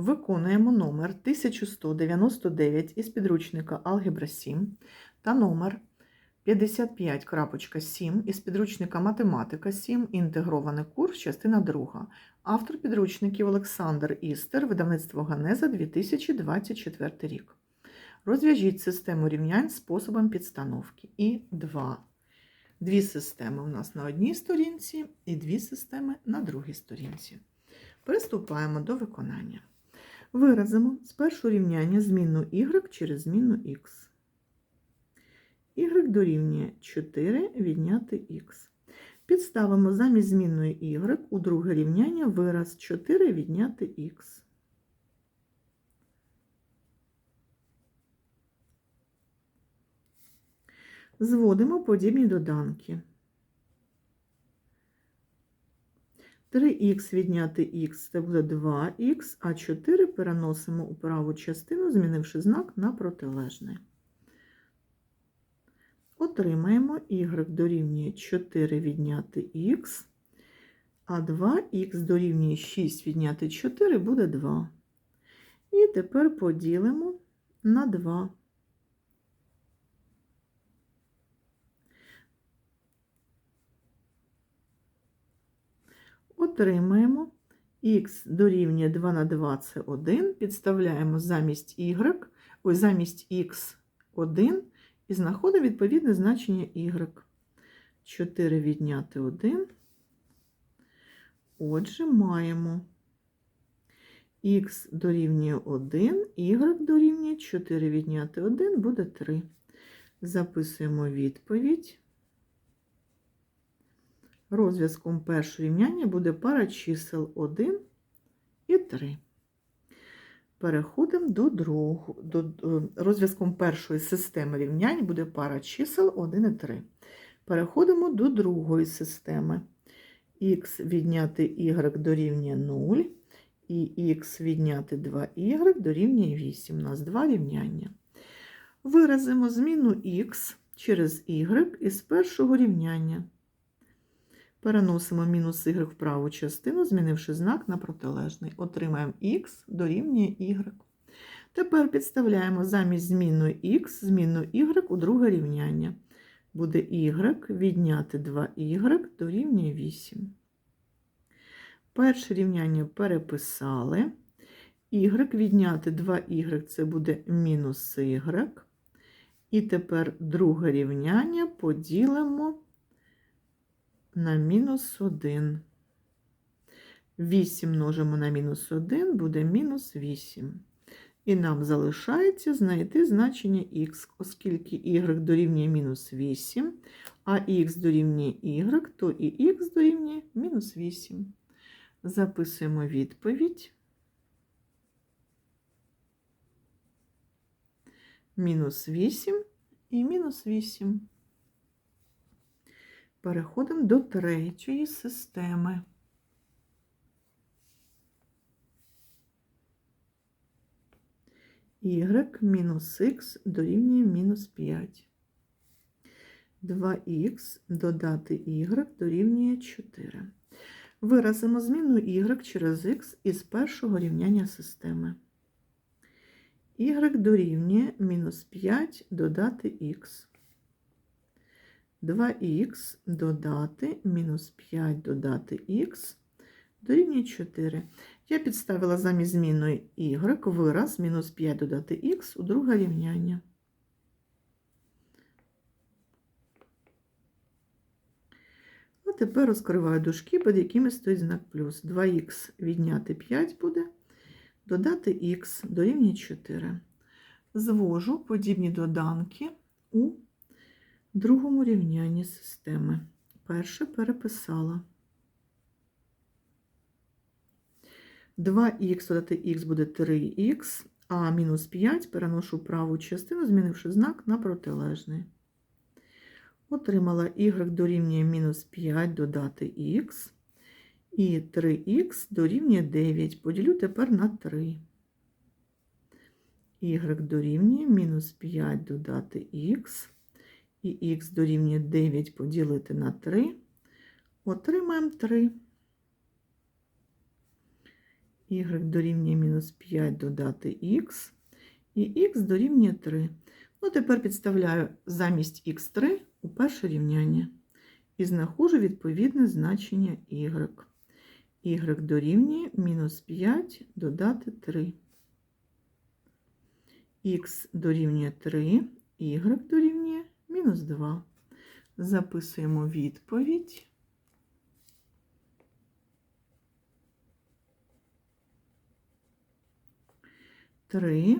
Виконуємо номер 1199 із підручника Алгебра 7 та номер 55.7 із підручника Математика 7, інтегрований курс, частина 2. Автор підручників Олександр Істер, видавництво Ганеза 2024 рік. Розв'яжіть систему рівнянь способом підстановки. І 2. Дві системи у нас на одній сторінці і дві системи на другій сторінці. Приступаємо до виконання. Виразимо спершу рівняння змінну y через змінну x. y дорівнює 4 відняти x. Підставимо замість змінної y у друге рівняння вираз 4 відняти x. Зводимо подібні доданки. 3х відняти х це буде 2х, а 4 переносимо у праву частину, змінивши знак на протилежний. Отримаємо y дорівнює 4 відняти х, а 2х дорівнює 6 відняти 4 буде 2. І тепер поділимо на 2. Отримаємо х дорівнює 2 на 2 це 1, підставляємо замість y, ой, замість х 1 і знаходимо відповідне значення y. 4 відняти 1. Отже, маємо х дорівнює 1, y дорівнює 4 відняти 1 буде 3. Записуємо відповідь. Розв'язком першого рівняння буде пара чисел 1 і 3. Переходимо до другого. До, розв'язком першої системи рівнянь буде пара чисел 1 і 3. Переходимо до другої системи. х відняти y дорівнює 0, і х відняти 2y дорівнює 8. У нас два рівняння. Виразимо зміну х через y із першого рівняння. Переносимо мінус y в праву частину, змінивши знак на протилежний. Отримаємо х дорівнює y. Тепер підставляємо замість змінної х змінну y у друге рівняння. Буде y відняти 2y дорівнює 8. Перше рівняння переписали. y відняти 2y це буде мінус y. І тепер друге рівняння поділимо на мінус 1. 8 множимо на мінус 1 буде мінус 8. І нам залишається знайти значення х, оскільки y дорівнює мінус 8, а х дорівнює y, то і х дорівнює мінус 8. Записуємо відповідь. Мінус 8 і мінус 8. Переходимо до третьої системи. y мінус х дорівнює мінус 5. 2х додати y дорівнює 4. Виразимо зміну y через х із першого рівняння системи. y дорівнює мінус 5 додати х. 2х додати мінус 5 додати х дорівнює 4. Я підставила замість змінної y вираз мінус 5 додати х у друге рівняння. А тепер розкриваю дужки, під якими стоїть знак плюс. 2х відняти 5 буде, додати х дорівнює 4. Звожу подібні доданки у другому рівнянні системи. Перше переписала. 2х додати х буде 3х, а мінус 5 переношу праву частину, змінивши знак на протилежний. Отримала y дорівнює мінус 5 додати х, і 3х дорівнює 9. Поділю тепер на 3. y дорівнює мінус 5 додати х і х дорівнює 9 поділити на 3, отримаємо 3. y дорівнює мінус 5 додати х, і х дорівнює 3. Ну, тепер підставляю замість х3 у перше рівняння і знаходжу відповідне значення y. y дорівнює мінус 5 додати 3. х дорівнює 3, y дорівнює мінус 2. Записуємо відповідь. Три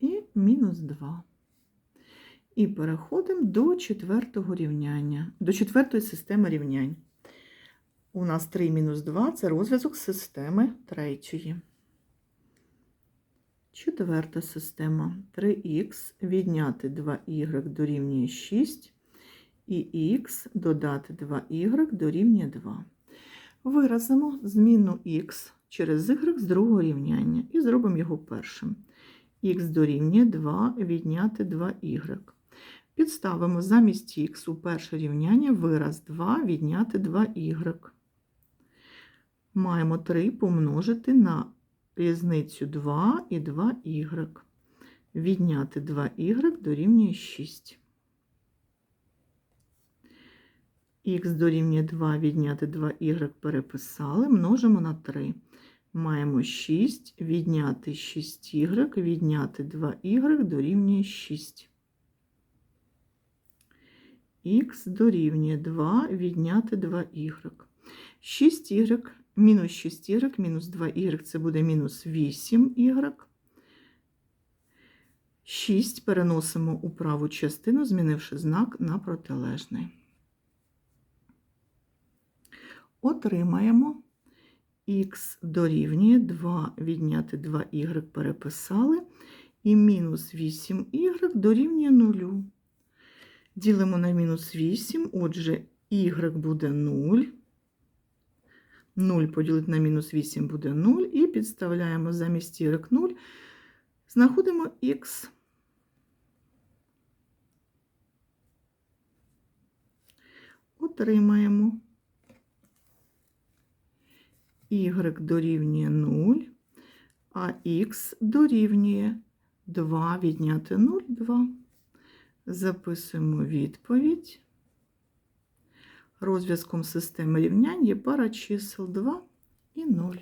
і мінус 2. І переходимо до четвертого рівняння, до четвертої системи рівнянь. У нас 3 мінус 2 це розв'язок системи третьої. Четверта система 3х відняти 2y дорівнює 6 і х додати 2y дорівнює 2. Виразимо зміну х через y з другого рівняння і зробимо його першим. х дорівнює 2 відняти 2y. Підставимо замість х у перше рівняння вираз 2 відняти 2y. Маємо 3 помножити на різницю 2 і 2y. Відняти 2y дорівнює 6. х дорівнює 2 відняти 2y переписали, множимо на 3. Маємо 6, відняти 6y, відняти 2y дорівнює 6. х дорівнює 2 відняти 2y. 6y мінус 6y мінус 2y це буде мінус 8y. 6 переносимо у праву частину, змінивши знак на протилежний. Отримаємо х дорівнює 2 відняти 2y переписали, і мінус 8y дорівнює 0. Ділимо на мінус 8, отже, y буде 0. 0 поділити на мінус 8 буде 0, і підставляємо замість y 0, знаходимо х. Отримаємо y дорівнює 0, а х дорівнює 2 відняти 0, 2. Записуємо відповідь. Розв'язком системи рівнянь є пара чисел 2 і 0.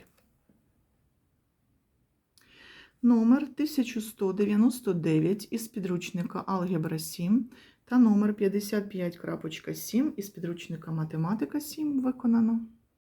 Номер 1199 із підручника Алгебра 7 та номер 55.7 із підручника Математика 7 виконано.